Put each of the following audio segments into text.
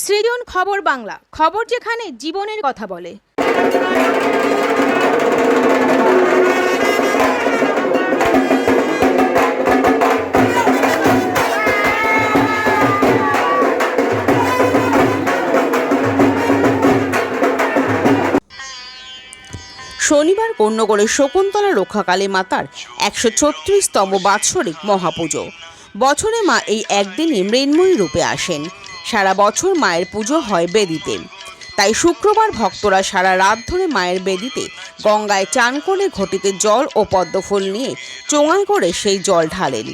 সৃজন খবর বাংলা, খবর যেখানে জীবনের কথা বলে। শনিবার কন্যগড়ের শকুন্তলা রক্ষাকালী মাতার একশো ছত্রিশতম বাৎসরিক মহাপুজো। বছরে মা এই একদিনই মৃন্ময়ী রূপে আসেন। সারা বছর মায়ের পুজো হয় বেদিতে। তাই শুক্রবার ভক্তরা সারা রাত ধরে মায়ের বেদিতে গঙ্গায় চান করে ঘটিতে জল ও পদ্মফুল নিয়ে চোঙায় করে সেই জল ঢালেন।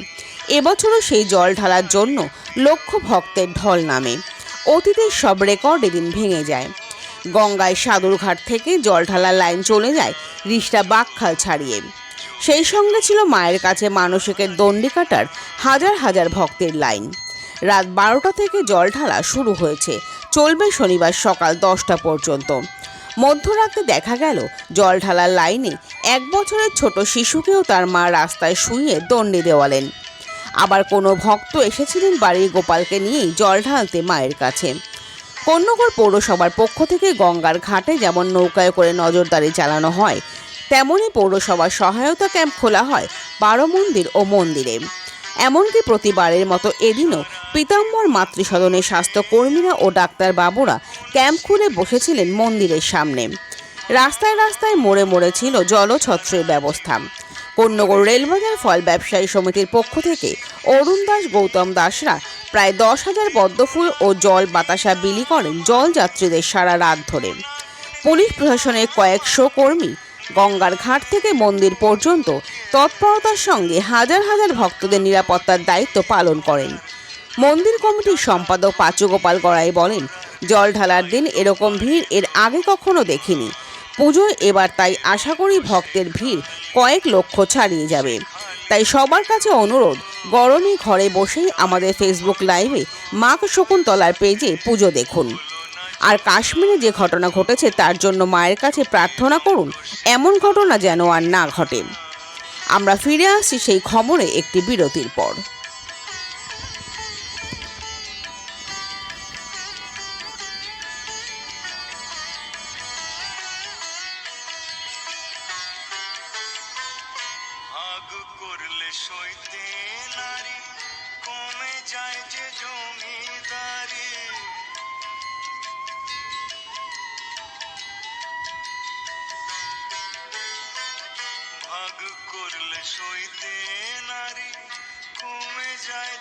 এবছরও সেই জল ঢালার জন্য লক্ষ ভক্তের ঢল নামে। অতীতের সব রেকর্ড এদিন ভেঙে যায়। গঙ্গায় সাদুরঘাট থেকে জল ঢালার লাইন চলে যায় রিষ্টা বাকখাল ছাড়িয়ে। সেই সঙ্গে ছিল মায়ের কাছে মানসিকের দণ্ডি কাটার হাজার হাজার ভক্তের লাইন। রাত বারোটা থেকে জল ঢালা শুরু হয়েছে। চলবে শনিবার সকাল দশটা পর্যন্ত। মধ্যরাতে দেখা গেল, জল ঢালার লাইনে এক বছরের ছোট শিশুকেও তার মা রাস্তায় শুইয়ে দণ্ডি দেওয়ালেন। আবার কোনো ভক্ত এসেছিলেন বাড়ির গোপালকে নিয়েই জল ঢালতে মায়ের কাছে। কন্যগড় পৌরসভার পক্ষ থেকে গঙ্গার ঘাটে যেমন নৌকায় করে নজরদারি চালানো হয় তেমনই পৌরসভার সহায়তা ক্যাম্প খোলা হয় বারো মন্দির ও মন্দিরে। এমনকি প্রতিবারের মতো এদিনও পীতাম্বর মাতৃসদনের স্বাস্থ্যকর্মীরা ও ডাক্তার বাবুরা ক্যাম্প খুলে বসেছিলেন মন্দিরের সামনে। রাস্তায় রাস্তায় মোড়ে মোড়ে ছিল জলছত্রের ব্যবস্থা। কন্যগড় রেলবাজার ফল ব্যবসায়ী সমিতির পক্ষ থেকে অরুণ দাস, গৌতম দাসরা প্রায় দশ হাজার পদ্মফুল ও জল বাতাসা বিলি করেন জলযাত্রীদের সারা রাত ধরে। পুলিশ প্রশাসনের কয়েকশো কর্মী গঙ্গার ঘাট থেকে মন্দির পর্যন্ত তৎপরতার সঙ্গে হাজার হাজার ভক্তদের নিরাপত্তার দায়িত্ব পালন করেন। মন্দির কমিটির সম্পাদক পাচু গোপাল গড়াই বলেন, জল ঢালার দিন এরকম ভিড় এর আগে কখনো দেখিনি। পুজোয় এবার তাই আশা করি ভক্তের ভিড় কয়েক লক্ষ ছাড়িয়ে যাবে। তাই সবার কাছে অনুরোধ, গরমে ঘরে বসেই আমাদের ফেসবুক লাইভে মাক শকুন্তলার পেজে পুজো দেখুন। আর কাশ্মীরে যে ঘটনা ঘটেছে তার জন্য মায়ের কাছে প্রার্থনা করুন, এমন ঘটনা যেন আর না ঘটে। আমরা ফিরে আসছি সেই খবরে একটি বিরতির পর। করলে সইতে নারী, কমে যায় যে জমিদারি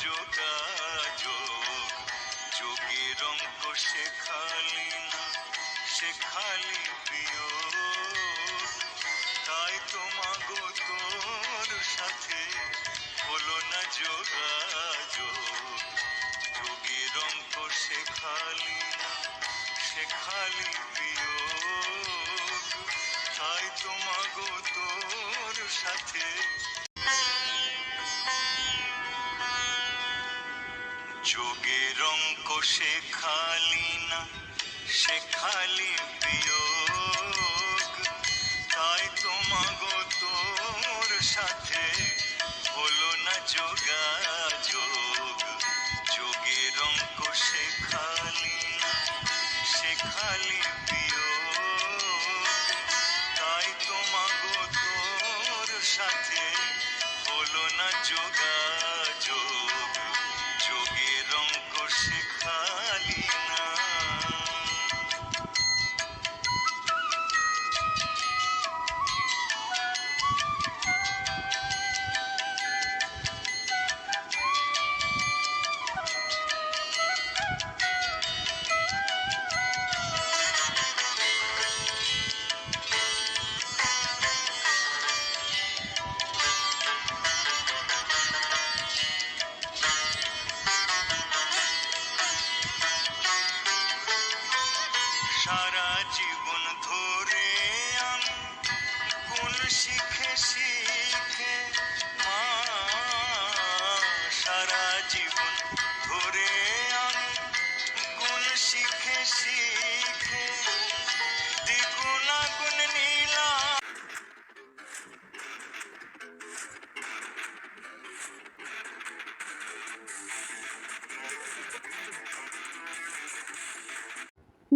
যোগাযোগ যোগের অঙ্ক শেখালি শেখালি বিয়োগ তাই সাথে হলো না যোগাযোগ যোগের শেখালি শেখালি শেখালি না শেখালি বিয়োগ। তাই তোমাগো তোর সাথে হলো না যোগাযোগ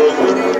Dios.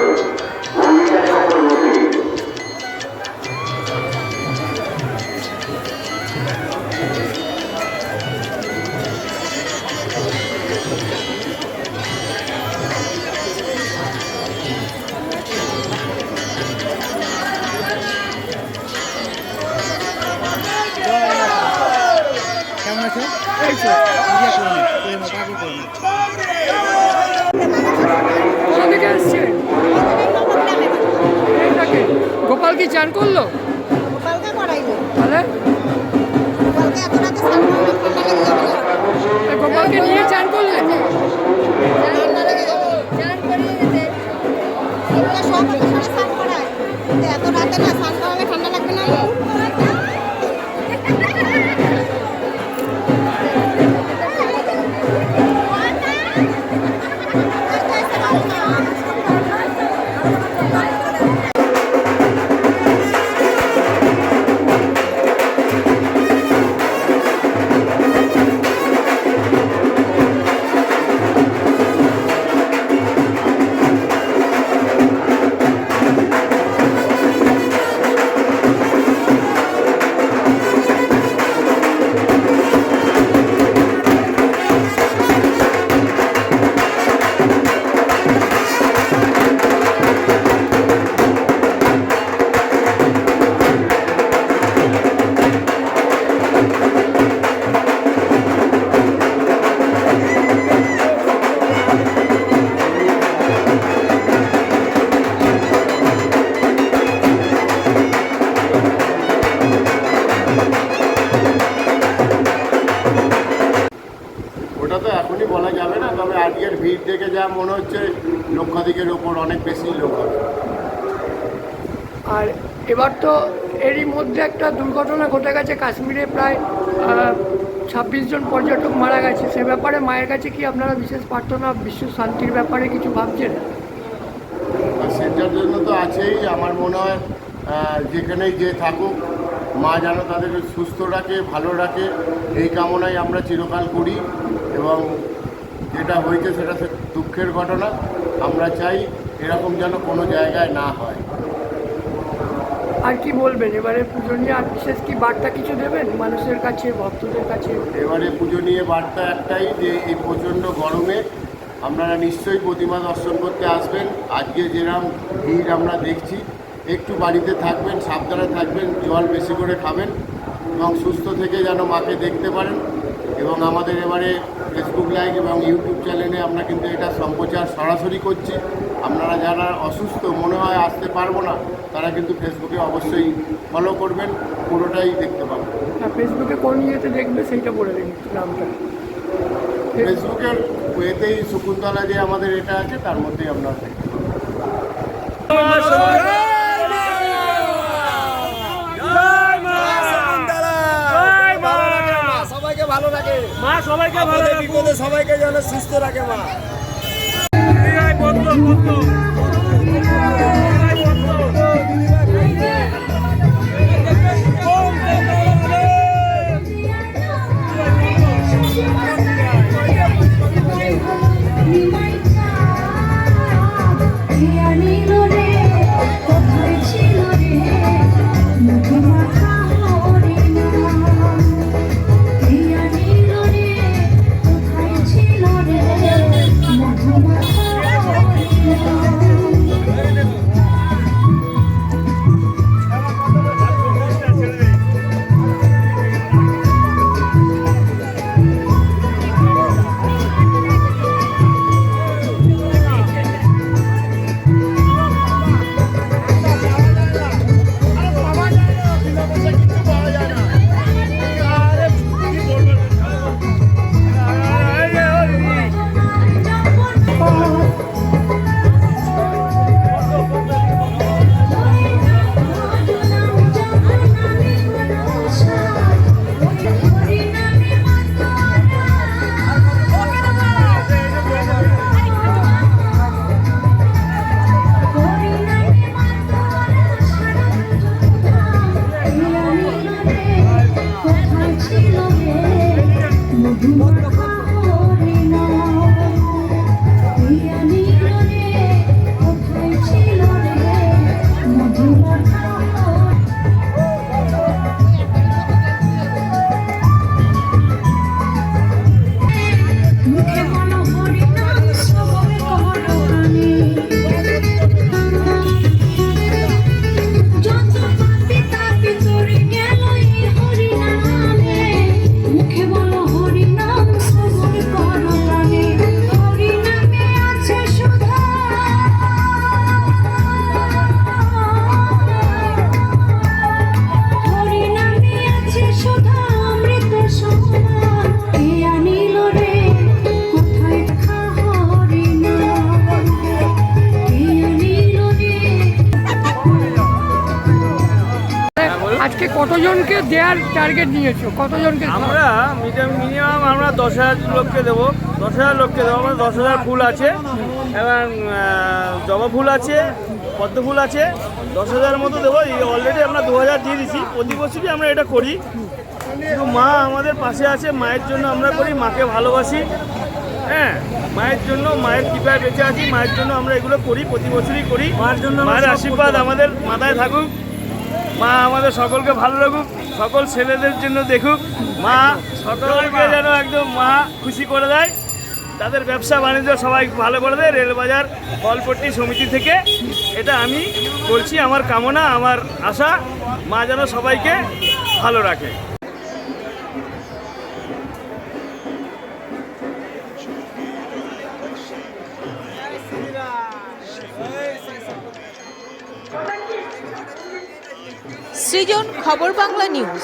গোপাল কি যা মনে হচ্ছে লক্ষাধিকের ওপর অনেক বেশি লোক হবে। আর এবার তো এরই মধ্যে একটা দুর্ঘটনা ঘটে গেছে কাশ্মীরে প্রায় ছাব্বিশ জন পর্যটক মারা গেছে। সে ব্যাপারে মায়ের কাছে কি আপনারা বিশেষ প্রার্থনা বিশ্ব শান্তির ব্যাপারে কিছু ভাবছেন? সেটার জন্য তো আছেই। আমার মনে হয় যেখানেই যে থাকুক মা যেন তাদের সুস্থ রাখে ভালো রাখে এই কামনাই আমরা চিরকাল করি। এবং যেটা হয়েছে সেটা সে- দুঃখের ঘটনা। আমরা চাই এরকম যেন কোনো জায়গায় না হয়। আর কি বলবেন? এবারে পুজো নিয়ে আর বিশেষ কি বার্তা কিছু দেবেন? মানুষের কাছে ভক্তদের কাছে? এবারে পুজো নিয়ে বার্তা একটাই যে এই প্রচণ্ড গরমে আপনারা নিশ্চয়ই প্রতিমা দর্শন করতে আসবেন। আজকে যেরকম ভিড় আমরা দেখছি একটু বাড়িতে থাকবেন সাবধানে থাকবেন জল বেশি করে খাবেন এবং সুস্থ থেকে যেন মাকে দেখতে পারেন। এবং আমাদের এবারে ফেসবুক লাইভ এবং ইউটিউব চ্যানেলে আমরা কিন্তু এটা সম্প্রচার সরাসরি করছি। আপনারা যারা অসুস্থ মনে হয় আসতে পারব না তারা কিন্তু ফেসবুকে অবশ্যই ফলো করবেন পুরোটাই দেখতে পাবেন। ফেসবুকে কোন ইয়েতে দেখবে সেইটা বলে দিন নামটা। ফেসবুকের এতেই শকুন্তলা যে আমাদের এটা আছে তার মধ্যেই আপনারা দেখতে পাবেন। সবাইকে ভালো রাখে মা সবাইকে ভালো বিপদে সবাইকে যেন সুস্থ রাখে মা। বন্ধ রে Thank you. দেওয়ার টার্গেট নিয়েছো? কতজনকে আমরা মিনিমাম আমরা দশ হাজার লোককে দেবো। দশ হাজার লোককে দেবো আমরা দশ হাজার ফুল আছে। এবং জবা ফুল আছে পদ্ম ফুল আছে। দশ হাজার মতো দেবো। অলরেডি আমরা দু হাজার দিয়ে দিছি। প্রতি বছরই আমরা এটা করি। কিন্তু মা আমাদের পাশে আছে। মায়ের জন্য আমরা করি মাকে ভালোবাসি। হ্যাঁ মায়ের জন্য মায়ের কৃপায় বেঁচে আছি। মায়ের জন্য আমরা এগুলো করি প্রতি বছরই করি। মায়ের জন্য মায়ের আশীর্বাদ আমাদের মাথায় থাকুক। মা আমাদের সকলকে ভালো রাখুক, সকল ছেলেদের জন্য দেখুক। মা সকলকে যেন একদম মা খুশি করে দেয়। তাদের ব্যবসা বাণিজ্য সবাই ভালো করে দেয়, রেলবাজার বলপট্টি সমিতি থেকে। এটা আমি বলছি, আমার কামনা, আমার আশা, মা যেন সবাইকে ভালো রাখে। খবর বাংলা নিউজ।